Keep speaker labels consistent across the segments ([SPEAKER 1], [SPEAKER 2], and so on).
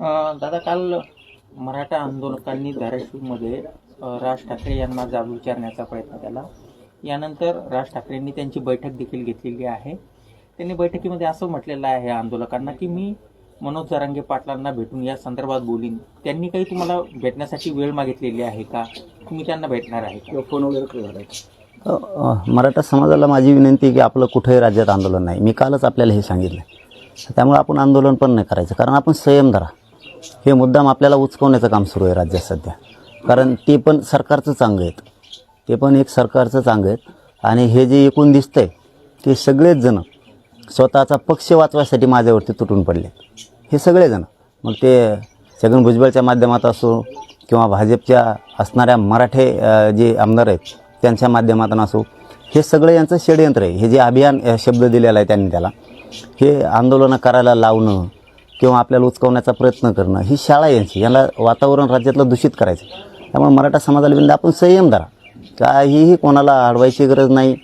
[SPEAKER 1] अं, दादा काल मराठा आंदोलकांनी धाराशिवमध्ये राज ठाकरे यांना जाब विचारण्याचा प्रयत्न केला. यानंतर राज ठाकरेंनी त्यांची बैठक देखील घेतलेली आहे. त्यांनी बैठकीमध्ये असं म्हटलेलं आहे आंदोलकांना की मी मनोज जरांगे पाटलांना भेटून या संदर्भात बोलीन. त्यांनी काही तुम्हाला भेटण्यासाठी वेळ मागितलेली आहे का? तुम्ही त्यांना भेटणार आहे
[SPEAKER 2] किंवा फोन वगैरे झाला
[SPEAKER 3] मराठा समाजाला माझी विनंती आहे की आपलं कुठेही राज्यात आंदोलन नाही. मी कालच आपल्याला हे सांगितलं. त्यामुळे आपण आंदोलन पण नाही करायचं. कारण आपण संयम धरा. हे मुद्दाम आपल्याला उचकवण्याचं काम सुरू आहे राज्यात सध्या. कारण ते पण सरकारचं चांगलं आहेत. ते पण एक सरकारचं चांगलं आहेत. आणि हे जे एकूण दिसतं आहे ते सगळेच जणं स्वतःचा पक्ष वाचवायसाठी माझ्यावरती तुटून पडले हे सगळेजण मग ते छगन भुजबळच्या माध्यमात असो किंवा भाजपच्या असणाऱ्या मराठे जे आमदार आहेत त्यांच्या माध्यमातून असो हे सगळं यांचं षडयंत्र आहे. हे जे अभियान शब्द दिलेला आहे त्यांनी त्याला. हे आंदोलनं करायला लावणं किंवा आपल्याला उचकवण्याचा प्रयत्न करणं ही शाळा यांची याला वातावरण राज्यातलं दूषित करायचं. त्यामुळे मराठा समाजाला विनंती आपण संयम धरा. काहीही कोणाला अडवायची गरज नाही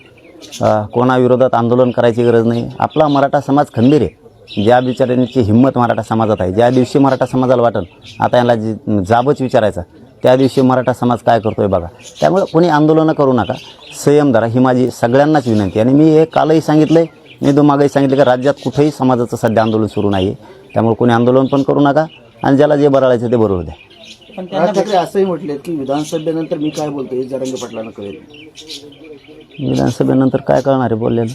[SPEAKER 3] कोणाविरोधात आंदोलन करायची गरज नाही. आपला मराठा समाज खंबीर आहे. ज्या बिचाऱ्यांची हिंमत मराठा समाजात आहे ज्या दिवशी मराठा समाजाला वाटेल आता याला जी जाबच विचारायचा त्या दिवशी मराठा समाज काय करतो आहे बघा. त्यामुळे कोणी आंदोलनं करू नका. संयम धरा ही माझी सगळ्यांनाच विनंती आणि मी हे कालही सांगितलं आहे मी तो मागेही सांगितलं की राज्यात कुठेही समाजाचं सध्या आंदोलन सुरू नाही आहे त्यामुळे कोणी आंदोलन पण करू नका आणि ज्याला जे बरळायचं ते बरोबर द्या.
[SPEAKER 1] पण त्यांना
[SPEAKER 2] राज ठाकरे असंही म्हटले की विधानसभेनंतर मी काय बोलतो हे जरांगे पाटलांना कळेल.
[SPEAKER 3] विधानसभेनंतर काय कळणार आहे बोललेलं?